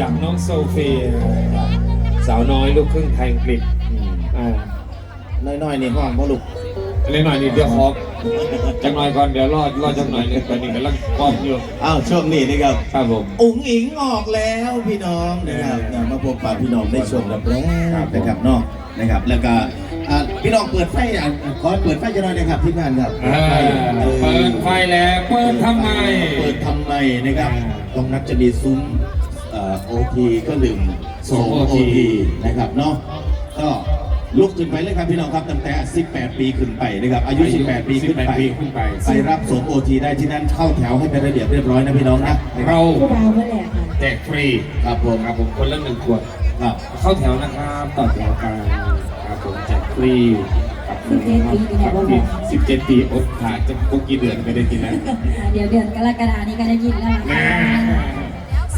รีสาวน้อยลูกครึ่งไทยอังกฤษอืมอ่าน้อยๆนี่ห้องพ่อลูกเล็กหน่อยนี่เดี๋ยวขอจังหน่อยก่อนเดี๋ยวรอดรอดจังหน่อยหนึงตอนนี้กำลังป้อมอยู่อ้าวช่วงนี้นะครับครับผมอุ๋งอิงออกแล้วพี่น้องนะครับนะมาพบปะพี่น้องได้ชมกันแล้วนะครับเนาะนะครับ แล้วก็อ่าพี่น้องเปิดไฟอะขอเปิดไฟจะหน่อยนะครับที่งานครับอ่าเปิดไฟแล้วเปิดทำไมเปิดทำไมนะครับตรงนั้นจะมีซุ้ม โอทีก็ลืมโสมโอ OT ทีนะครับเนาะก็ลุกขึ้นไปเลยครับพี่น้องครับตั้งแต่ 18 ปีขึ้นไปนะครับอายุ 18 ปีขึ้นไป18ปีขึ้นไปไปรับสมโอทีได้ที่นั่นเข้าแถวให้เป็นระเบียบเรียบร้อยนะพี่น้องนะเราผู้ดาวเมื่อแหละค่ะแจกฟรีครับผมครับผมคนละหนึ่งขวดครับเข้าแถวนะครับต่อแถวกันครับผมแจกฟรีครับ17ปีเนี่ยบ่บอกสิบเจ็ดปีอดขาดจะกุกกี่เดือนไม่ได้กินนะเดี๋ยวเดือนกรกฎานี้ก็ได้ยินแล้วล่ะ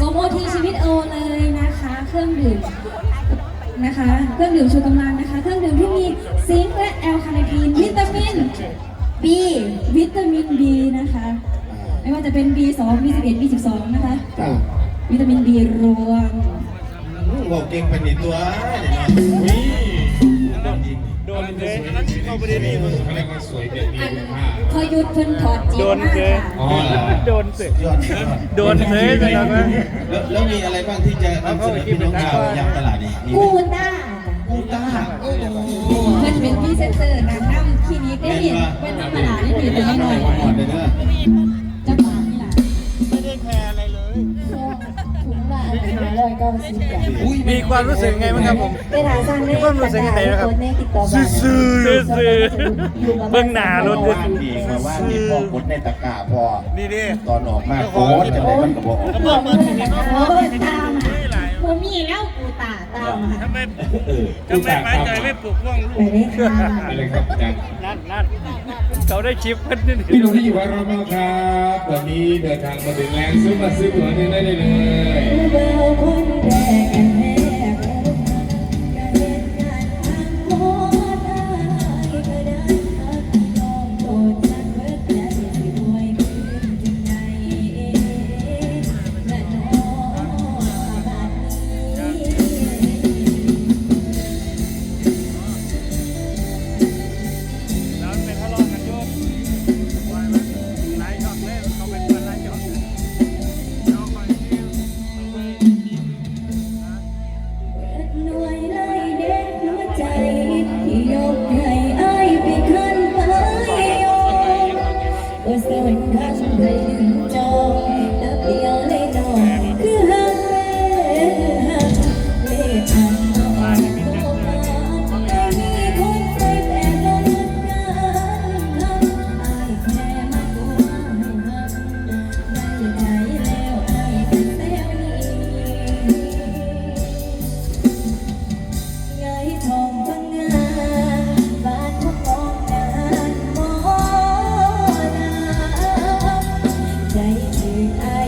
ค่ะโซโมทีชีวิตโอเลยนะคะ เครื่องดื่มนะคะ เครื่องดื่มชูกำลังนะคะ เครื่องดื่มที่มีซิงค์และแอลคาเนทีนวิตามิน B วิตามิน B นะคะ ไม่ว่าจะเป็น B2 B11 B12 นะคะ จ้าวิตามิน B รวม บอกเก่งเป็นอีกตัวเนี่ยนะ อุ้ยโดนเลยเขาบริเวณนี้มันเขาเรียกว่าสวยแบบมีคุณค่าพอหยุดเพิ่นถอดจิตโดนมากเกยอ๋อเหรอโดนสึกยอดสุดยอดโดนเลยนะครับว่าแล้วแล้วมีอะไรบ้างที่จะนำเสนอพี่น้องชาวยางตลาดนี่มีไหมกูต้ากูต้าเพิ่นเป็นพรี่เซนเตอร์การนำคลินิกได้เห็นเป็นธรรมดาได้เห็นแต่น้อยเลยเนอะๆจะบาทนี่ล่ะไม่ได้แคร์อะไรเลย ถุงละห้าร้อยเก้าสิบบาทมีความรู้สึกไงบ้างครับผมไปหาสร้างได้ความรู้สึกยังไงนะครับในติดต่อมาซื่อๆซื่อๆเบิ่งหน้ารถเมื่อวานดีมาว่ามีพ่อกดในตะกร้าพอนี่ดิตอนออกมาโคตรจะได้มันกระบอกบอกเพื่อนนะคะโอ้ยตามมาโมมีแล้วกู ตาตามมาทำไมเออทำไมไม้ใจไม่ปลุกว่องลูไปกเลยค่ะอะไรครับอาจารย์นั่นนั่นเขาได้คลิปกันนี่พี่น้องที่อยู่กับเราแล้วครับตอนนี้เดินทางมาถึงแล้วซื้อมาซื้อหัวหนึงได้เลยเลยผู้เบาคนแรกกันแม่ก็ and